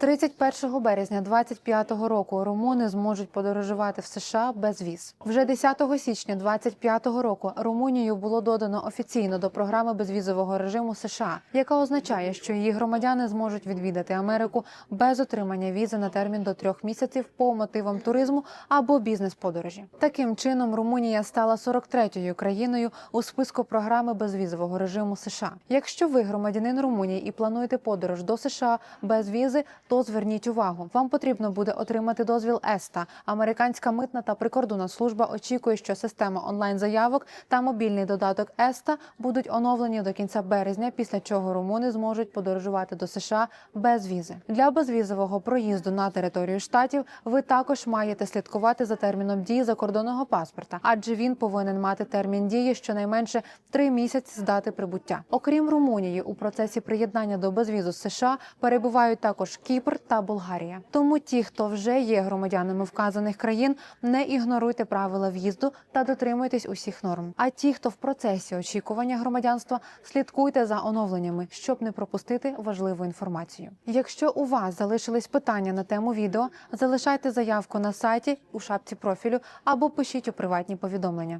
31 березня 2025 року румуни зможуть подорожувати в США без віз. Вже 10 січня 2025 року Румунію було додано офіційно до програми безвізового режиму США, яка означає, що її громадяни зможуть відвідати Америку без отримання візи на термін до трьох місяців по мотивам туризму або бізнес-подорожі. Таким чином, Румунія стала 43-ю країною у списку програми безвізового режиму США. Якщо ви громадянин Румунії і плануєте подорож до США без візи, то зверніть увагу. Вам потрібно буде отримати дозвіл ЕСТА. Американська митна та прикордонна служба очікує, що система онлайн заявок та мобільний додаток ЕСТА будуть оновлені до кінця березня, після чого румуни зможуть подорожувати до США без візи. Для безвізового проїзду на територію штатів ви також маєте слідкувати за терміном дії закордонного паспорта, адже він повинен мати термін дії щонайменше три місяці з дати прибуття. Окрім Румунії, у процесі приєднання до безвізу США перебувають також Кіпр та Болгарія. Тому ті, хто вже є громадянами вказаних країн, не ігноруйте правила в'їзду та дотримуйтесь усіх норм. А ті, хто в процесі очікування громадянства, слідкуйте за оновленнями, щоб не пропустити важливу інформацію. Якщо у вас залишились питання на тему відео, залишайте заявку на сайті у шапці профілю або пишіть у приватні повідомлення.